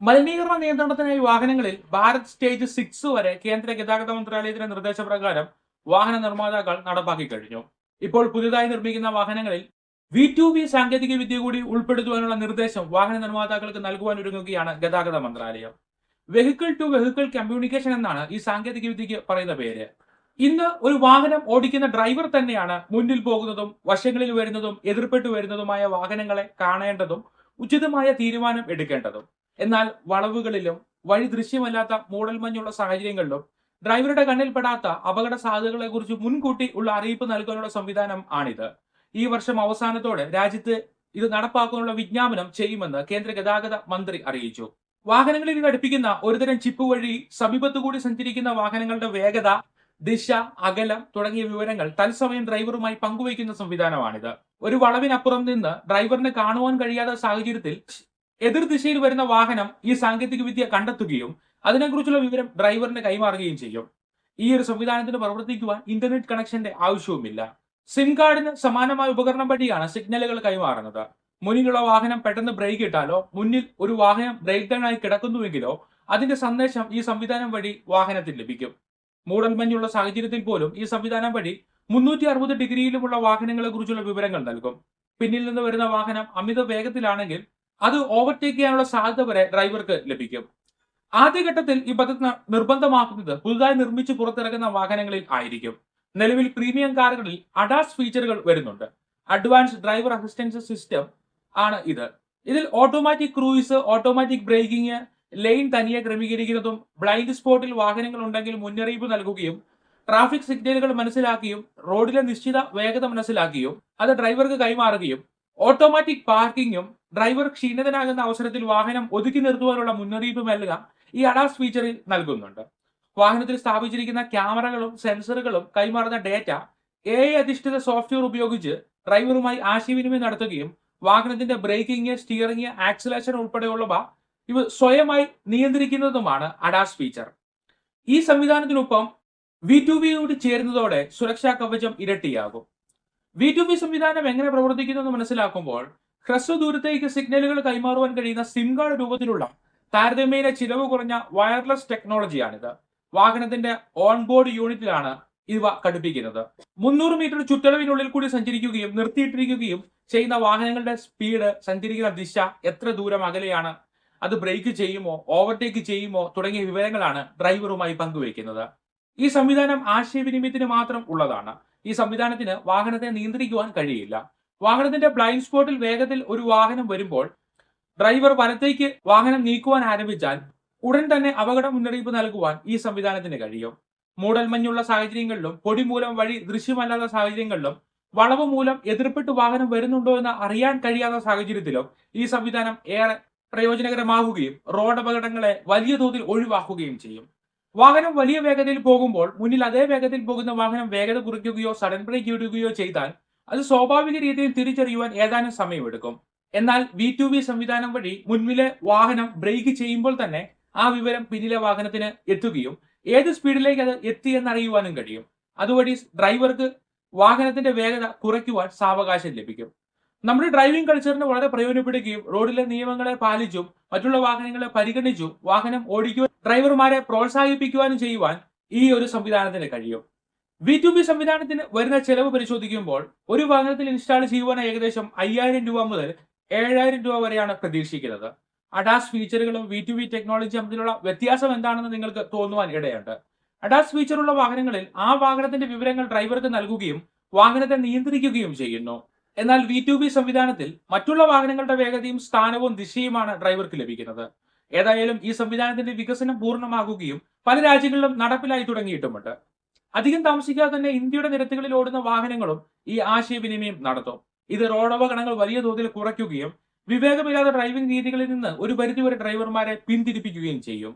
മലിനീകരണ നിയന്ത്രണത്തിനായി വാഹനങ്ങളിൽ ഭാരത് സ്റ്റേജ് സിക്സ് വരെ കേന്ദ്ര ഗതാഗത മന്ത്രാലയത്തിന്റെ നിർദ്ദേശപ്രകാരം വാഹന നിർമ്മാതാക്കൾ നടപ്പാക്കി കഴിഞ്ഞു. ഇപ്പോൾ പുതിയതായി നിർമ്മിക്കുന്ന വാഹനങ്ങളിൽ വി ടു വി സാങ്കേതിക വിദ്യ കൂടി ഉൾപ്പെടുത്തുവാനുള്ള നിർദ്ദേശം വാഹന നിർമ്മാതാക്കൾക്ക് നൽകുവാൻ ഒരുങ്ങുകയാണ് ഗതാഗത മന്ത്രാലയം. വെഹിക്കിൾ ടു വെഹിക്കിൾ കമ്മ്യൂണിക്കേഷൻ എന്നാണ് ഈ സാങ്കേതിക വിദ്യക്ക് പറയുന്ന പേര്. ഇന്ന് ഒരു വാഹനം ഓടിക്കുന്ന ഡ്രൈവർ തന്നെയാണ് മുന്നിൽ പോകുന്നതും വശങ്ങളിൽ വരുന്നതും എതിർപ്പെട്ടു വരുന്നതുമായ വാഹനങ്ങളെ കാണേണ്ടതും ഉചിതമായ തീരുമാനം എടുക്കേണ്ടതും. എന്നാൽ വളവുകളിലും വഴി ദൃശ്യമല്ലാത്ത മൂടൽ മഞ്ഞുള്ള സാഹചര്യങ്ങളിലും ഡ്രൈവറുടെ കണ്ണിൽപ്പെടാത്ത അപകട സാധ്യതകളെ കുറിച്ച് മുൻകൂട്ടി ഉള്ള അറിയിപ്പ് നൽകാനുള്ള സംവിധാനം ആണിത്. ഈ വർഷം അവസാനത്തോടെ രാജ്യത്ത് ഇത് നടപ്പാക്കാനുള്ള വിജ്ഞാപനം ചെയ്യുമെന്ന് കേന്ദ്ര ഗതാഗത മന്ത്രി അറിയിച്ചു. വാഹനങ്ങളിൽ ഘടിപ്പിക്കുന്ന ഒരുതരം ചിപ്പ് വഴി സമീപത്തുകൂടി സഞ്ചരിക്കുന്ന വാഹനങ്ങളുടെ വേഗത ദിശ അകലം തുടങ്ങിയ വിവരങ്ങൾ തത്സമയം ഡ്രൈവറുമായി പങ്കുവയ്ക്കുന്ന സംവിധാനമാണിത്. ഒരു വളവിനപ്പുറം നിന്ന് ഡ്രൈവറിന് കാണുവാൻ കഴിയാത്ത സാഹചര്യത്തിൽ എതിർ ദിശയിൽ വരുന്ന വാഹനം ഈ സാങ്കേതിക വിദ്യ കണ്ടെത്തുകയും അതിനെക്കുറിച്ചുള്ള വിവരം ഡ്രൈവറിന് കൈമാറുകയും ചെയ്യും. ഈ ഒരു സംവിധാനത്തിന് പ്രവർത്തിക്കുവാൻ ഇന്റർനെറ്റ് കണക്ഷന്റെ ആവശ്യവുമില്ല. സിം കാർഡിന് സമാനമായ ഉപകരണം വഴിയാണ് സിഗ്നലുകൾ കൈമാറുന്നത്. മുന്നിലുള്ള വാഹനം പെട്ടെന്ന് ബ്രേക്ക് ഇട്ടാലോ മുന്നിൽ ഒരു വാഹനം ബ്രേക്ക് ഡൗൺ ആയി കിടക്കുന്നുവെങ്കിലോ അതിന്റെ സന്ദേശം ഈ സംവിധാനം വഴി വാഹനത്തിൽ ലഭിക്കും. മൂടൽമഞ്ഞുള്ള സാഹചര്യത്തിൽ പോലും ഈ സംവിധാനം വഴി മുന്നൂറ്റി അറുപത് ഡിഗ്രിയിലുമുള്ള വാഹനങ്ങളെ കുറിച്ചുള്ള വിവരങ്ങൾ നൽകും. പിന്നിൽ നിന്ന് വരുന്ന വാഹനം അമിത വേഗത്തിലാണെങ്കിൽ അത് ഓവർടേക്ക് ചെയ്യാനുള്ള സാധ്യത വരെ ഡ്രൈവർക്ക് ലഭിക്കും. ആദ്യഘട്ടത്തിൽ ഈ പദ്ധതി നിർബന്ധമാക്കുന്നത് പുതുതായി നിർമ്മിച്ച് പുറത്തിറക്കുന്ന വാഹനങ്ങളിൽ ആയിരിക്കും. നിലവിൽ പ്രീമിയം കാറുകളിൽ അഡാസ് ഫീച്ചറുകൾ വരുന്നുണ്ട്. അഡ്വാൻസ് ഡ്രൈവർ അസിസ്റ്റൻസ് സിസ്റ്റം ആണ് ഇത്. ഇതിൽ automatic cruise automatic braking lane തനിയെ ക്രമീകരിക്കുന്നതും ബ്ലൈൻഡ് സ്പോട്ടിൽ വാഹനങ്ങൾ ഉണ്ടെങ്കിൽ മുന്നറിയിപ്പ് നൽകുകയും ട്രാഫിക് സിഗ്നലുകൾ മനസ്സിലാക്കിയും റോഡിലെ നിശ്ചിത വേഗത മനസ്സിലാക്കിയും അത് ഡ്രൈവർക്ക് കൈമാറുകയും ഓട്ടോമാറ്റിക് പാർക്കിങ്ങും ഡ്രൈവർ ക്ഷീണിതനാകുന്ന അവസരത്തിൽ വാഹനം ഒതുക്കി നിർത്തുവാനുള്ള മുന്നറിയിപ്പ് എല്ലാം ഈ അഡാസ് ഫീച്ചറിൽ നൽകുന്നുണ്ട്. വാഹനത്തിൽ സ്ഥാപിച്ചിരിക്കുന്ന ക്യാമറകളും സെൻസറുകളും കൈമാറുന്ന ഡേറ്റ എ അധിഷ്ഠിത സോഫ്റ്റ്വെയർ ഉപയോഗിച്ച് ഡ്രൈവറുമായി ആശയവിനിമയം നടത്തുകയും വാഹനത്തിന്റെ ബ്രേക്കിംഗ് സ്റ്റിയറിംഗ് ആക്സിലേഷൻ ഉൾപ്പെടെയുള്ളവ ഇവ സ്വയമായി നിയന്ത്രിക്കുന്നതുമാണ് അഡാസ് ഫീച്ചർ ഈ സംവിധാനത്തിനൊപ്പം വി ടു വി കൂടി ചേരുന്നതോടെ സുരക്ഷാ കവചം ഇരട്ടിയാകും. വി ടു വി സംവിധാനം എങ്ങനെ പ്രവർത്തിക്കുന്നു എന്ന് മനസ്സിലാക്കുമ്പോൾ ഹ്രസ്വ ദൂരത്തേക്ക് സിഗ്നലുകൾ കൈമാറുവാൻ കഴിയുന്ന സിം കാർഡ് രൂപത്തിലുള്ള താരതമ്യേന ചിലവ് കുറഞ്ഞ വയർലെസ് ടെക്നോളജിയാണിത്. വാഹനത്തിന്റെ ഓൺബോർഡ് യൂണിറ്റിലാണ് ഇവ ഘടിപ്പിക്കുന്നത്. മുന്നൂറ് മീറ്റർ ചുറ്റളവിനുള്ളിൽ കൂടി സഞ്ചരിക്കുകയും നിർത്തിയിട്ടിരിക്കുകയും ചെയ്യുന്ന വാഹനങ്ങളുടെ സ്പീഡ് സഞ്ചരിക്കുന്ന ദിശ എത്ര ദൂരം അകലെയാണ് അത് ബ്രേക്ക് ചെയ്യുമോ ഓവർടേക്ക് ചെയ്യുമോ തുടങ്ങിയ വിവരങ്ങളാണ് ഡ്രൈവറുമായി പങ്കുവയ്ക്കുന്നത്. ഈ സംവിധാനം ആശയവിനിമയത്തിന് മാത്രം ഉള്ളതാണ്. ഈ സംവിധാനത്തിന് വാഹനത്തെ നിയന്ത്രിക്കുവാൻ കഴിയില്ല. വാഹനത്തിന്റെ ബ്ലൈൻഡ് സ്പോട്ടിൽ വേഗത്തിൽ ഒരു വാഹനം വരുമ്പോൾ ഡ്രൈവർ വലത്തേക്ക് വാഹനം നീക്കുവാൻ ആരംഭിച്ചാൽ ഉടൻ തന്നെ അപകട മുന്നറിയിപ്പ് നൽകുവാൻ ഈ സംവിധാനത്തിന് കഴിയും. മൂടൽമഞ്ഞുള്ള സാഹചര്യങ്ങളിലും പൊടി മൂലം വഴി ദൃശ്യമല്ലാത്ത സാഹചര്യങ്ങളിലും വളവ് മൂലം എതിർപ്പെട്ട് വാഹനം വരുന്നുണ്ടോ എന്ന് അറിയാൻ കഴിയാത്ത സാഹചര്യത്തിലും ഈ സംവിധാനം ഏറെ പ്രയോജനകരമാവുകയും റോഡ് അപകടങ്ങളെ വലിയ തോതിൽ ഒഴിവാക്കുകയും ചെയ്യും. വാഹനം വലിയ വേഗതയിൽ പോകുമ്പോൾ മുന്നിൽ അതേ വേഗതയിൽ പോകുന്ന വാഹനം വേഗത കുറയ്ക്കുകയോ സഡൻ ബ്രേക്ക് ഇടുകയോ ചെയ്താൽ അത് സ്വാഭാവിക രീതിയിൽ തിരിച്ചറിയുവാൻ ഏതാനും സമയമെടുക്കും. എന്നാൽ വി ടു വി സംവിധാനം വഴി മുൻപിലെ വാഹനം ബ്രേക്ക് ചെയ്യുമ്പോൾ തന്നെ ആ വിവരം പിന്നിലെ വാഹനത്തിന് എത്തുകയും ഏത് സ്പീഡിലേക്ക് അത് എത്തി എന്നറിയുവാനും കഴിയും. അതുവഴി ഡ്രൈവർക്ക് വാഹനത്തിന്റെ വേഗത കുറയ്ക്കുവാൻ സാവകാശം ലഭിക്കും. നമ്മുടെ ഡ്രൈവിംഗ് കൾച്ചറിനെ വളരെ പ്രയോജനപ്പെടുകയും റോഡിലെ നിയമങ്ങളെ പാലിച്ചും മറ്റുള്ള വാഹനങ്ങളെ പരിഗണിച്ചും വാഹനം ഓടിക്കുവാൻ ഡ്രൈവർമാരെ പ്രോത്സാഹിപ്പിക്കുവാനും ചെയ്യുവാൻ ഈ ഒരു സംവിധാനത്തിന് കഴിയും. വി ടു ബി സംവിധാനത്തിന് വരുന്ന ചെലവ് പരിശോധിക്കുമ്പോൾ ഒരു വാഹനത്തിൽ ഇൻസ്റ്റാൾ ചെയ്യുവാൻ ഏകദേശം അയ്യായിരം രൂപ മുതൽ ഏഴായിരം രൂപ വരെയാണ് പ്രതീക്ഷിക്കുന്നത്. അഡാസ് ഫീച്ചറുകളും വി ടു വി ടെക്നോളജിയും തമ്മിലുള്ള വ്യത്യാസം എന്താണെന്ന് നിങ്ങൾക്ക് തോന്നുവാൻ ഇടയുണ്ട്. അഡാസ് ഫീച്ചറുള്ള വാഹനങ്ങളിൽ ആ വാഹനത്തിന്റെ വിവരങ്ങൾ ഡ്രൈവർക്ക് നൽകുകയും വാഹനത്തെ നിയന്ത്രിക്കുകയും ചെയ്യുന്നു. എന്നാൽ വി ടു ബി സംവിധാനത്തിൽ മറ്റുള്ള വാഹനങ്ങളുടെ വേഗതയും സ്ഥാനവും ദിശയുമാണ് ഡ്രൈവർക്ക് ലഭിക്കുന്നത്. ഏതായാലും ഈ സംവിധാനത്തിന്റെ വികസനം പൂർണമാകുകയും പല രാജ്യങ്ങളിലും നടപ്പിലായി തുടങ്ങിയിട്ടുമുണ്ട്. അധികം താമസിക്കാതെ തന്നെ ഇന്ത്യയുടെ നിരത്തുകളിൽ ഓടുന്ന വാഹനങ്ങളും ഈ ആശയവിനിമയം നടത്തും. ഇത് റോഡപകടങ്ങൾ വലിയ തോതിൽ കുറയ്ക്കുകയും വിവേകമില്ലാത്ത ഡ്രൈവിംഗ് രീതികളിൽ നിന്ന് ഒരു പരിധിവരെ ഡ്രൈവർമാരെ പിന്തിരിപ്പിക്കുകയും ചെയ്യും.